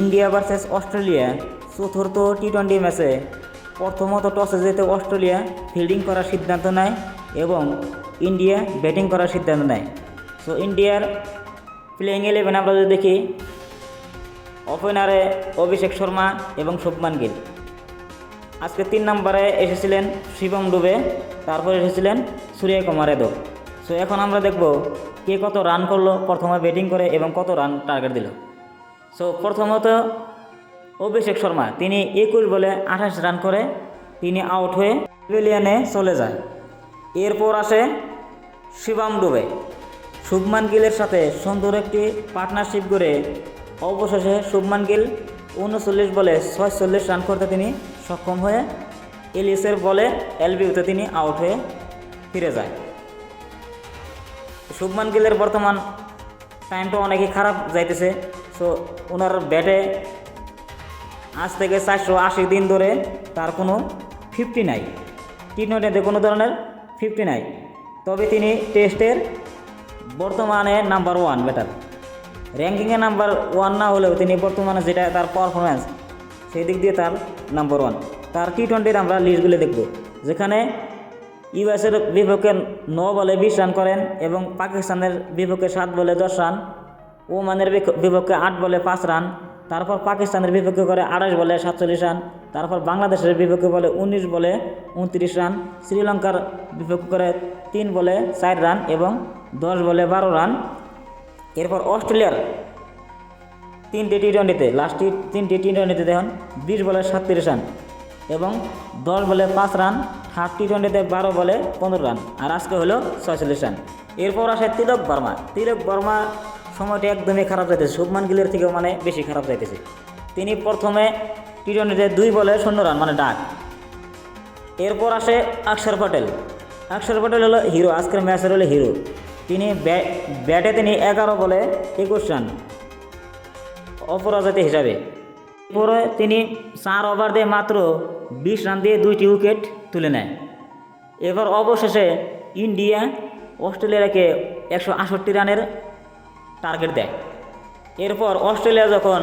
India versus Australia চতুর্থ T twenty ম্যাচে। প্রথমত টসে যেতে অস্ট্রেলিয়া ফিল্ডিং করার সিদ্ধান্ত নেয় এবং ইন্ডিয়া ব্যাটিং করার সিদ্ধান্ত নেয়। সো ইন্ডিয়ার প্লেইং ইলেভেন আমরা যদি দেখি ওপেনারে অভিষেক শর্মা এবং শুভমান গিল। আজকে তিন নম্বরে এসেছিলেন শিবম ডুবে, তারপর এসেছিলেন সূর্য কুমার যাদব। সো এখন আমরা দেখব কে কত রান করল, প্রথমে ব্যাটিং করে এবং কত রান টার্গেট দিল। সো প্রথমত অভিষেক শর্মা, তিনি একুশ বলে আঠাশ রান করে তিনি আউট হয়ে প্যাভিলিয়নে চলে যায়। এরপর আসে শিবাম ডুবে। শুভমান গিলের সাথে সুন্দর একটি পার্টনারশিপ করে অবশেষে শুভমান গিল উনচল্লিশ বলে ছয়চল্লিশ রান করতে তিনি সক্ষম হয়ে এলিসের বলে এলবিউতে তিনি আউট হয়ে ফিরে যায়। শুভমান গিলের বর্তমান টাইমটা অনেকই খারাপ যাইতেছে। সো ওনার ব্যাটে আজ থেকে চারশো আশি দিন ধরে তার কোনো ফিফটি নাই। টি টোয়েন্টিতে কোনো ধরনের ফিফটি নাই। তবে তিনি টেস্টের বর্তমানে নাম্বার ওয়ান ব্যাটার র্যাঙ্কিংয়ে নাম্বার ওয়ান না হলেও তিনি বর্তমানে যেটা তার পারফরম্যান্স সেই দিক দিয়ে তার নাম্বার ওয়ান তার টি টোয়েন্টির আমরা লিস্টগুলো দেখব, যেখানে ইউএসের বিপক্ষে ন বলে বিশ রান করেন এবং পাকিস্তানের বিপক্ষে সাত বলে দশ রান ওমানের বিপক্ষে আট বলে পাঁচ রান, তারপর পাকিস্তানের বিপক্ষে করে আঠাশ বলে সাতচল্লিশ রান, তারপর বাংলাদেশের বিপক্ষে বলে উনিশ বলে উনত্রিশ রান, শ্রীলঙ্কার বিপক্ষে করে তিন বলে চার রান এবং দশ বলে বারো রান। এরপর অস্ট্রেলিয়ার তিনটে টি টোয়েন্টিতে লাস্ট তিনটে টি টোয়েন্টিতে দেখুন, বিশ বলে সাতত্রিশ রান এবং দশ বলে পাঁচ রান হাফ টি টোয়েন্টিতে বারো বলে পনেরো রান, আর আজকে হলো ছয়চল্লিশ রান। এরপর আসে তিলক বর্মা। তিলক বর্মা সময়টা একদমই খারাপ যাইতেছে। শুভমান গিলের থেকেও মানে বেশি খারাপ যাইতেছে। তিনি প্রথমে টি টোয়েন্টিতে দুই বলে শূন্য রান মানে ডাক। এরপর আসে অক্ষর পটেল। অক্ষর পটেল হলো হিরো, আজকের ম্যাচের হলো হিরো। তিনি ব্যাট- তিনি এগারো বলে একুশ রান। অপরাজিত হিসাবে। পরে তিনি চার ওভার দিয়ে মাত্র বিশ রান দিয়ে দুইটি উইকেট তুলে নেয়। এবার অবশেষে ইন্ডিয়া, অস্ট্রেলিয়াকে একশো আষট্টি রানের টার্গেট দেয়। এরপর অস্ট্রেলিয়া যখন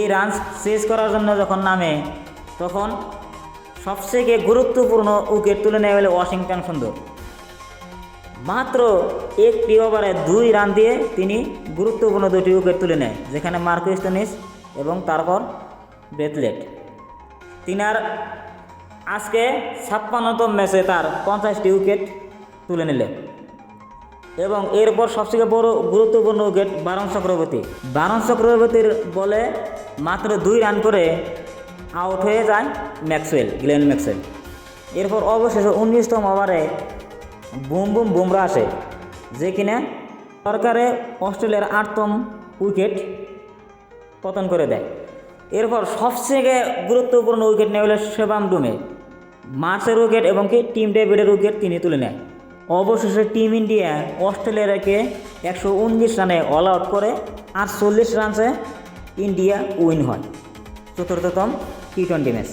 এই রান চেস করার জন্য যখন নামে, তখন সবথেকে গুরুত্বপূর্ণ উইকেট তুলে নেয় হলো ওয়াশিংটন সুন্দর। মাত্র একটি ওভারে দুই রান দিয়ে তিনি গুরুত্বপূর্ণ দুটি উইকেট তুলে নেয়, যেখানে মার্কুইস টেনিস এবং তারপর ব্রেথলেট তিনার আজকে ছাপ্পান্নতম ম্যাচে তার পঞ্চাশটি উইকেট তুলে নিলেন। এবং এরপর সবথেকে বড় গুরুত্বপূর্ণ উইকেট বারণ চক্রবর্তী। বারণ চক্রবর্তীর বলে মাত্র দুই রান করে আউট হয়ে যায় ম্যাক্সওয়েল, গ্লেন ম্যাক্সওয়েল। এরপর অবশেষে উনিশতম ওভারে বুম বুম বুমরা আসে, যে কিনা সরকারে অস্ট্রেলিয়ার আটতম উইকেট পতন করে দেয়। এরপর সবথেকে গুরুত্বপূর্ণ উইকেট নেয় হলো সেবাম ডুমে। মার্চের উইকেট এবং কি টিম ডেভিডের উইকেট তিনি তুলে নেয়। অবশেষে টিম ইন্ডিয়া অস্ট্রেলিয়াকে একশো উনিশ রানে অল আউট করে আটচল্লিশ রানসে ইন্ডিয়া উইন হয়। চতুর্থতম টি টোয়েন্টি ম্যাচ